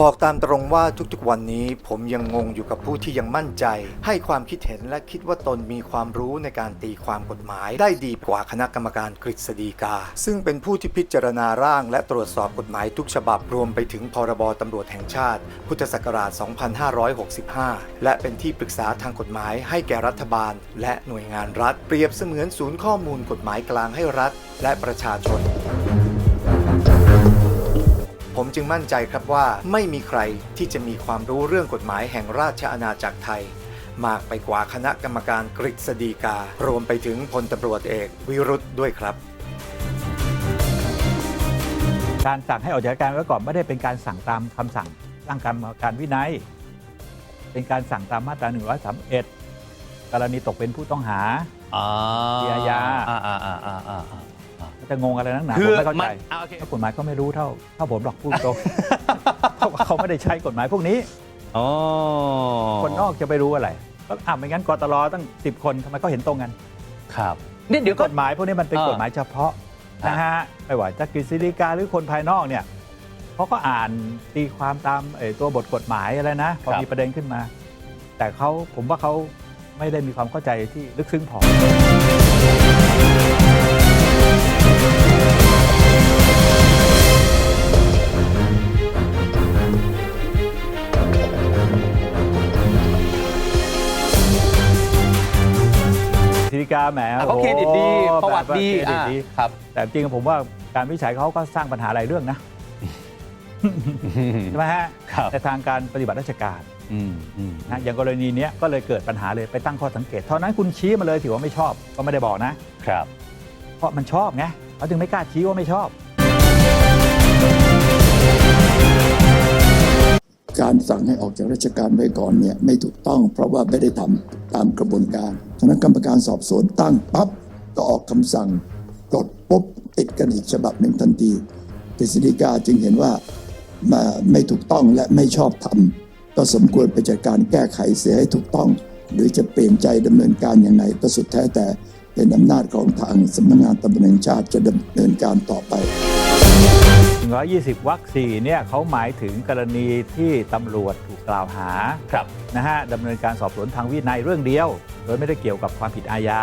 บอกตามตรงว่าทุกๆวันนี้ผมยังงงอยู่กับผู้ที่ยังมั่นใจ ให้ความคิดเห็นและคิดว่าตนมีความรู้ในการตีความกฎหมาย ได้ดีกว่าคณะกรรมการกฤษฎีกา ซึ่งเป็นผู้ที่พิจารณาร่าง และตรวจสอบกฎหมายทุกฉบับรวมไปถึงพรบตำรวจแห่งชาติ พุทธศักราช 2565 และเป็นที่ปรึกษาทางกฎหมายให้แก่รัฐบาล และหน่วยงานรัฐ เปรียบเสมือนศูนย์ข้อมูลกฎหมายกลางให้รัฐ และประชาชน ผมจึงมั่นใจครับว่าไม่มีใครที่จะมีความรู้เรื่องกฎหมายแห่งราชอาณาจักรไทย มากไปกว่าคณะกรรมการกฤษฎีกา รวมไปถึงพลตำรวจเอกวิรุธด้วยครับ การสั่งให้ออกจากราชการไว้ก่อนไม่ได้เป็นการสั่งตามคำสั่งตั้งกรรมการวินัย เป็นการสั่งตามมาตรา131กรณีตกเป็นผู้ต้องหา อ่าเยียวยา อ่าอ่าอ่าอ่าอ่า อ่าจะงงอะไรนักหนาคืผมอไม่เข้าใจมันอ่าโอเคเพราะกฎหมายก็ไม่รู้เท่าเท่าผมหรอกพูดตรงเพราะว่าเขาไม่ได้ใช้กฎหมายพวกนี้ อ๋อคนนอกจะไปรู้อะไรก็อ่าไม่งั้นกตลตั้ง 10 คนทำไมเขาเห็นตรงกันครับนี่เดี๋ยวก็กฎหมายพวกนี้มันเป็นเออกฎหมายเฉพาะฮะ นะฮะไม่ว่าจะกฤษฎีกาหรือคนภายนอกเนี่ยเขาก็อ่านตีความตามเอ่อตัวบทกฎหมายอะไรนะพอมีประเด็นขึ้นมา แต่เขาผมว่าเขาไม่ได้มีความเข้าใจที่ลึกซึ้งพอ ศิริกาแหมอะเขาเครดิตดีโอ้ประวัติดีแบบาเครดิตอ่าดีครับ แต่จริงๆผมว่าการวิจัยเขาก็สร้างปัญหาหลายเรื่องนะใช่ไหมฮะครับ ในทางการปฏิบัติราชการอืมอืมนะอย่างกรณีเนี้ยก็เลยเกิดปัญหาเลยไปตั้งข้อสังเกตเท่านั้นคุณชี้มาเลยถือว่าไม่ชอบก็ไม่ได้บอกนะครับ เพราะมันชอบไงเขาจึงไม่กล้าชี้ว่าไม่ชอบ การสั่งให้ออกจากราชการไว้ก่อนเนี่ยไม่ถูกต้อง เพราะว่าไม่ได้ทำตามกระบวนการคณะกรรมการสอบสวนตั้งปั๊บก็ออกคำสั่งปลดปุ๊บติดกันอีกฉบับหนึ่งทันทีกฤษฎีกาจึงเห็นว่ามาไม่ถูกต้องและไม่ชอบทำก็สมควรไปจัดการแก้ไขเสียให้ถูกต้อง หรือจะเปลี่ยนใจดำเนินการอย่างไรก็สุดแท้แต่ เป็นอำนาจของทางสำนักงานตำรวจแห่งชาติจะดำเนินการต่อไป 120วรรคสี่เนี่ยเขาหมายถึงกรณีที่ตำรวจถูกกล่าวหาครับนะฮะดำเนินการสอบสวนทางวินัยเรื่องเดียว โดยไม่ได้เกี่ยวกับความผิดอาญา